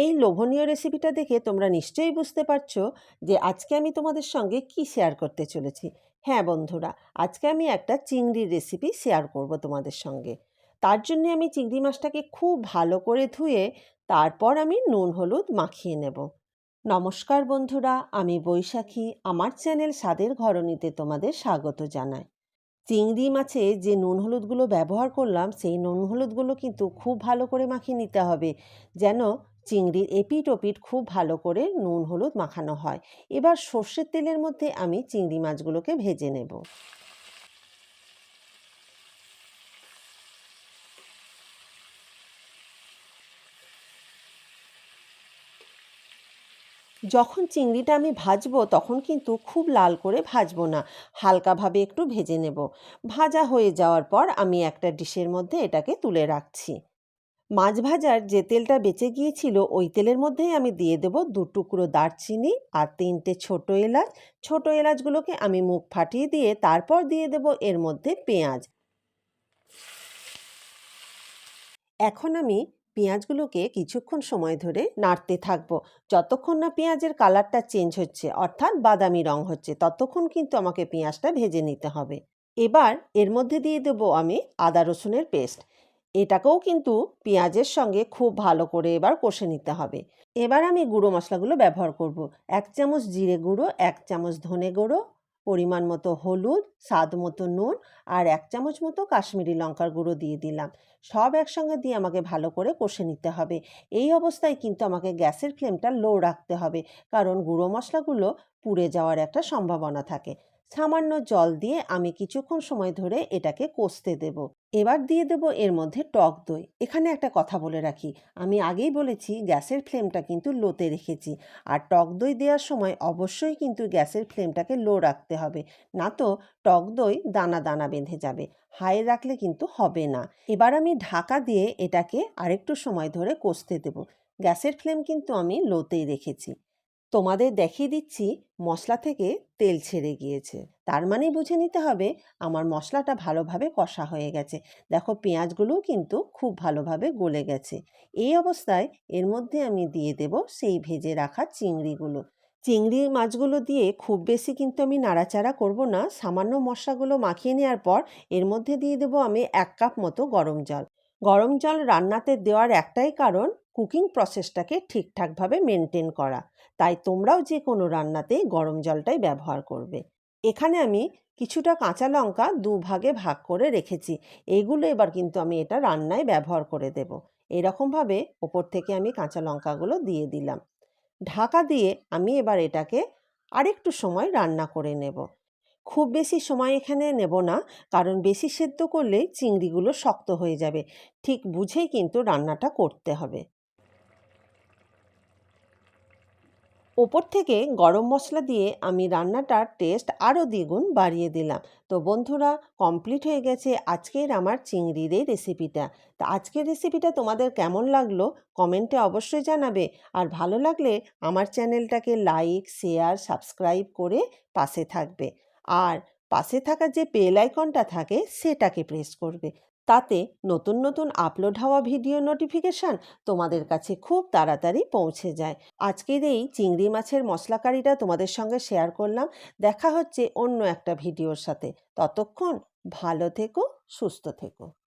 এই লোভনীয় রেসিপিটা দেখে তোমরা নিশ্চয়ই বুঝতে পারছ যে আজকে আমি তোমাদের সঙ্গে কি শেয়ার করতে চলেছি। হ্যাঁ বন্ধুরা, আজকে আমি একটা চিংড়ির রেসিপি শেয়ার করব তোমাদের সঙ্গে। তার জন্য আমি চিংড়ি মাছটাকে খুব ভালো করে ধুয়ে তারপর আমি নুন হলুদ মাখিয়ে নেব। নমস্কার বন্ধুরা, আমি বৈশাখী, আমার চ্যানেল স্বাদের ঘরণীতে তোমাদের স্বাগত জানাই। চিংড়ি মাছে যে নুন হলুদগুলো ব্যবহার করলাম, সেই নুন হলুদগুলো কিন্তু খুব ভালো করে মাখিয়ে নিতে হবে। যেন চিংড়ির এপিট ওপিট খুব ভালো করে নুন, হলুদ মাখানো হয়। এবার সর্ষের তেলের মধ্যে আমি চিংড়ি মাছগুলোকে ভেজে নেব। যখন চিংড়িটা আমি ভাজবো, তখন কিন্তু খুব লাল করে ভাজবো না, হালকাভাবে একটু ভেজে নেব। ভাজা হয়ে যাওয়ার পর আমি একটা ডিশের মধ্যে এটাকে তুলে রাখছি। মাছ ভাজার যে তেলটা বেঁচে গিয়েছিল, ওই তেলের মধ্যেই আমি দিয়ে দেব দু টুকরো দারচিনি আর তিনটে ছোট এলাচ। ছোট এলাচগুলোকে আমি মুখ ফাটিয়ে দিয়ে তারপর দিয়ে দেব এর মধ্যে পেঁয়াজ। এখন আমি পেঁয়াজগুলোকে কিছুক্ষণ সময় ধরে নাড়তে থাকব। যতক্ষণ না পেঁয়াজের কালারটা চেঞ্জ হচ্ছে, অর্থাৎ বাদামি রং হচ্ছে, ততক্ষণ কিন্তু আমাকে পেঁয়াজটা ভেজে নিতে হবে। এবার এর মধ্যে দিয়ে দেবো আমি আদা রসুনের পেস্ট। এটাকেও কিন্তু পেঁয়াজের সঙ্গে খুব ভালো করে এবার কষে নিতে হবে। এবার আমি গুঁড়ো মশলাগুলো ব্যবহার করব। এক চামচ জিরে গুঁড়ো, এক চামচ ধনে গুঁড়ো, পরিমাণ মতো হলুদ, স্বাদ মতো নুন আর এক চামচ মতো কাশ্মীরি লঙ্কার গুঁড়ো দিয়ে দিলাম। সব একসঙ্গে দিয়ে আমাকে ভালো করে কষে নিতে হবে। এই অবস্থায় কিন্তু আমাকে গ্যাসের ফ্লেমটা লো রাখতে হবে, কারণ গুঁড়ো মশলাগুলো পুড়ে যাওয়ার একটা সম্ভাবনা থাকে। সামান্য জল দিয়ে আমি কিছুক্ষণ সময় ধরে এটাকে কষতে দেব। এবার দিয়ে দেব এর মধ্যে টক দই। এখানে একটা কথা বলে রাখি। আমি আগেই বলেছি গ্যাসের ফ্লেমটা কিন্তু লোতে রেখেছি। আর টক দই দেওয়ার সময় অবশ্যই কিন্তু গ্যাসের ফ্লেমটাকে লো রাখতে হবে। না তো টক দই দানা দানা বেঁধে যাবে। হাই রাখলে কিন্তু হবে না। এবার আমি ঢাকা দিয়ে এটাকে আরেকটু সময় ধরে কষতে দেব। গ্যাসের ফ্লেম কিন্তু আমি লোতেই রেখেছি। তোমাদের দেখিয়ে দিচ্ছি মশলা থেকে তেল ছেড়ে গিয়েছে। তার মানে বুঝে নিতে হবে আমার মশলাটা ভালোভাবে কষা হয়ে গেছে। দেখো পেঁয়াজগুলোও কিন্তু খুব ভালোভাবে গলে গেছে। এই অবস্থায় এর মধ্যে আমি দিয়ে দেব সেই ভেজে রাখা চিংড়িগুলো। চিংড়ি মাছগুলো দিয়ে খুব বেশি কিন্তু আমি নাড়াচাড়া করব না। সামান্য মশলাগুলো মাখিয়ে নেওয়ার পর এর মধ্যে দিয়ে দেব আমি এক কাপ মতো গরম জল। গরম জল রান্নাতে দেওয়ার একটাই কারণ কুকিং প্রসেসটাকে ঠিকঠাকভাবে মেনটেন করা। তাই তোমরাও যে কোনো রান্নাতে গরম জলটাই ব্যবহার করবে। এখানে আমি কিছুটা কাঁচা লঙ্কা দু ভাগে ভাগ করে রেখেছি। এইগুলো এবার কিন্তু আমি এটা রান্নায় ব্যবহার করে দেব। এরকমভাবে ওপর থেকে আমি কাঁচা লঙ্কাগুলো দিয়ে দিলাম। ঢাকা দিয়ে আমি এবার এটাকে আরেকটু সময় রান্না করে নেব। খুব বেশি সময় এখানে নেব না। কারণ বেশি সেদ্ধ করলে চিংড়িগুলো শক্ত হয়ে যাবে। ঠিক বুঝেই কিন্তু রান্নাটা করতে হবে। ওপর থেকে গরম মশলা দিয়ে আমি রান্নাটার টেস্ট আরও দ্বিগুণ বাড়িয়ে দিলাম। তো বন্ধুরা, কমপ্লিট হয়ে গেছে আজকের আমার চিংড়ির এই রেসিপিটা। তা আজকের রেসিপিটা তোমাদের কেমন লাগল কমেন্টে অবশ্যই জানাবে। আর ভালো লাগলে আমার চ্যানেলটাকে লাইক, শেয়ার, সাবস্ক্রাইব করে পাশে থাকবে। আর পাশে থাকা যে বেল আইকনটা থাকে সেটাকে প্রেস করবে। তাতে নতুন নতুন আপলোড হওয়া ভিডিও নোটিফিকেশান তোমাদের কাছে খুব তাড়াতাড়ি পৌঁছে যায়। আজকের এই চিংড়ি মাছের মশলাকারিটা তোমাদের সঙ্গে শেয়ার করলাম। দেখা হচ্ছে অন্য একটা ভিডিওর সাথে। ততক্ষণ ভালো থেকো, সুস্থ থেকো।